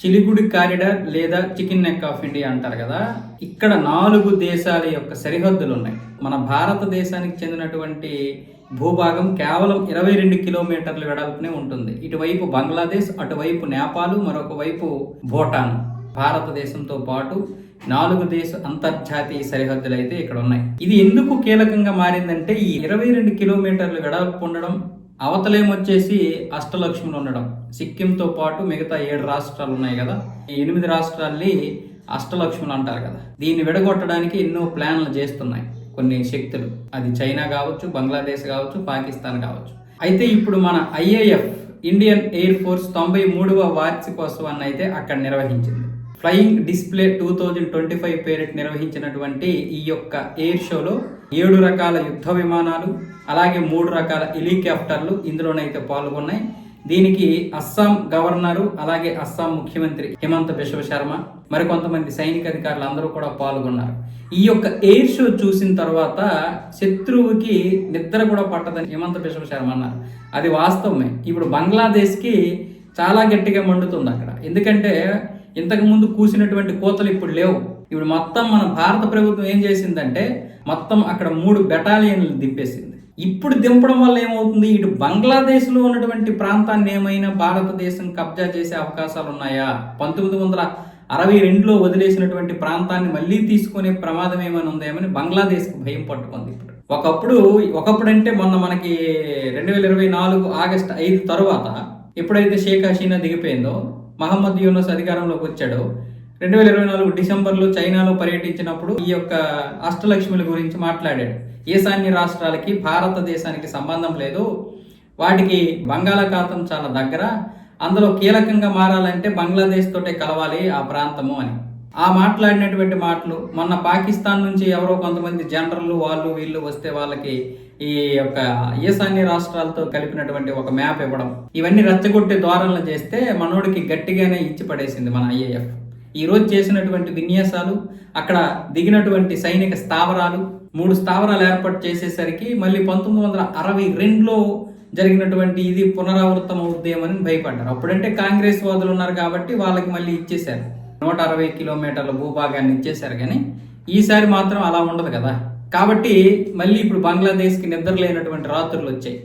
చిలిగుడి corridor లేదా chicken neck of India అంటారు కదా ఇక్కడ నాలుగు దేశాల యొక్క సరిహద్దులు ఉన్నాయి మన భారతదేశానికి చెందినటువంటి భూభాగం కేవలం ఇరవై రెండు కిలోమీటర్ల వెడల్పునే ఉంటుంది. ఇటువైపు బంగ్లాదేశ్ అటువైపు నేపాల్ మరొక వైపు భూటాన్. భారతదేశంతో పాటు నాలుగు దేశ అంతర్జాతీయ సరిహద్దులు అయితే ఇక్కడ ఉన్నాయి ఇది ఎందుకు కీలకంగా మారిందంటే ఈ ఇరవై రెండు కిలోమీటర్లు వెడల్పు ఉండడం అవతలేమొచ్చేసి అష్టలక్ష్ములు ఉండడం. సిక్కింతో పాటు మిగతా ఏడు రాష్ట్రాలు ఉన్నాయి కదా. ఈ ఎనిమిది రాష్ట్రాల్ని అష్టలక్ష్ములు అంటారు కదా. దీన్ని విడగొట్టడానికి ఎన్నో ప్లాన్లు చేస్తున్నాయి కొన్ని శక్తులు. అది చైనా కావచ్చు బంగ్లాదేశ్ కావచ్చు పాకిస్తాన్ కావచ్చు. అయితే ఇప్పుడు మన ఐఏఎఫ్ ఇండియన్ ఎయిర్ ఫోర్స్ తొంభై మూడవ వార్షికోత్సవాన్ని అయితే అక్కడ నిర్వహించింది. Flying display two thousand twenty five పేరిట్ నిర్వహించినటువంటి ఈ యొక్క ఎయిర్ షోలో ఏడు రకాల యుద్ధ విమానాలు అలాగే మూడు రకాల హెలికాప్టర్లు ఇందులోనైతే పాల్గొన్నాయి. దీనికి అస్సాం గవర్నరు అలాగే అస్సాం ముఖ్యమంత్రి హిమంత బిశ్వ శర్మ మరికొంతమంది సైనిక అధికారులు అందరూ కూడా పాల్గొన్నారు. ఈ యొక్క ఎయిర్ షో చూసిన తర్వాత శత్రువుకి నిద్ర కూడా పట్టదని హిమంత బిశ్వ శర్మ అన్నారు. అది వాస్తవమే. ఇప్పుడు బంగ్లాదేశ్కి చాలా గట్టిగా మండుతుంది అక్కడ. ఎందుకంటే ఇంతకు ముందు కూసినటువంటి కోతలు ఇప్పుడు లేవు. ఇప్పుడు మొత్తం మన భారత ప్రభుత్వం ఏం చేసిందంటే మొత్తం అక్కడ మూడు బెటాలియన్లు దింపేసింది. ఇప్పుడు దింపడం వల్ల ఏమవుతుంది? ఇటు బంగ్లాదేశ్లో ఉన్నటువంటి ప్రాంతాన్ని ఏమైనా భారతదేశం కబ్జా చేసే అవకాశాలు ఉన్నాయా? పంతొమ్మిది వందల అరవై రెండులో వదిలేసినటువంటి ప్రాంతాన్ని మళ్ళీ తీసుకునే ప్రమాదం ఏమైనా ఉందేమని బంగ్లాదేశ్కు భయం పట్టుకుంది ఇప్పుడు. ఒకప్పుడు ఒకప్పుడు అంటే మొన్న మనకి రెండు వేల ఇరవై నాలుగు ఆగస్ట్ ఐదు తరువాత ఎప్పుడైతే షేక్ హసీనా దిగిపోయిందో మహమ్మద్ యూనస్ అధికారంలోకి వచ్చాడో. రెండు వేల ఇరవై నాలుగు డిసెంబర్లో చైనాలో పర్యటించినప్పుడు ఈ యొక్క అష్టలక్ష్మిల గురించి మాట్లాడాడు. ఈశాన్య రాష్ట్రాలకి భారతదేశానికి సంబంధం లేదు. వాటికి బంగాళాఖాతం చాలా దగ్గర. అందులో కీలకంగా మారాలంటే బంగ్లాదేశ్ తోటే కలవాలి ఆ ప్రాంతము అని. ఆ మాట్లాడినటువంటి మాటలు మొన్న పాకిస్తాన్ నుంచి ఎవరో కొంతమంది జనరల్ వాళ్ళు వీళ్ళు వస్తే వాళ్ళకి ఈ యొక్క ఈశాన్య రాష్ట్రాలతో కలిపినటువంటి ఒక మ్యాప్ ఇవ్వడం. ఇవన్నీ రచ్చగొట్టే ద్వారాలను చేస్తే మనోడికి గట్టిగానే ఇచ్చి పడేసింది మన ఐఏఎఫ్. ఈ రోజు చేసినటువంటి విన్యాసాలు అక్కడ దిగినటువంటి సైనిక స్థావరాలు మూడు స్థావరాలు ఏర్పాటు చేసేసరికి మళ్ళీ పంతొమ్మిది వందల అరవై రెండులో జరిగినటువంటి ఇది పునరావృతం అవుద్దేమని భయపడ్డారు. అప్పుడంటే కాంగ్రెస్ వాదులు ఉన్నారు కాబట్టి వాళ్ళకి మళ్ళీ ఇచ్చేశారు. నూట అరవై కిలోమీటర్ల భూభాగాన్ని ఇచ్చేశారు కానీ ఈసారి మాత్రం అలా ఉండదు కదా. కాబట్టి మళ్ళీ ఇప్పుడు బంగ్లాదేశ్కి నిద్ర లేనటువంటి రాత్రులు వచ్చాయి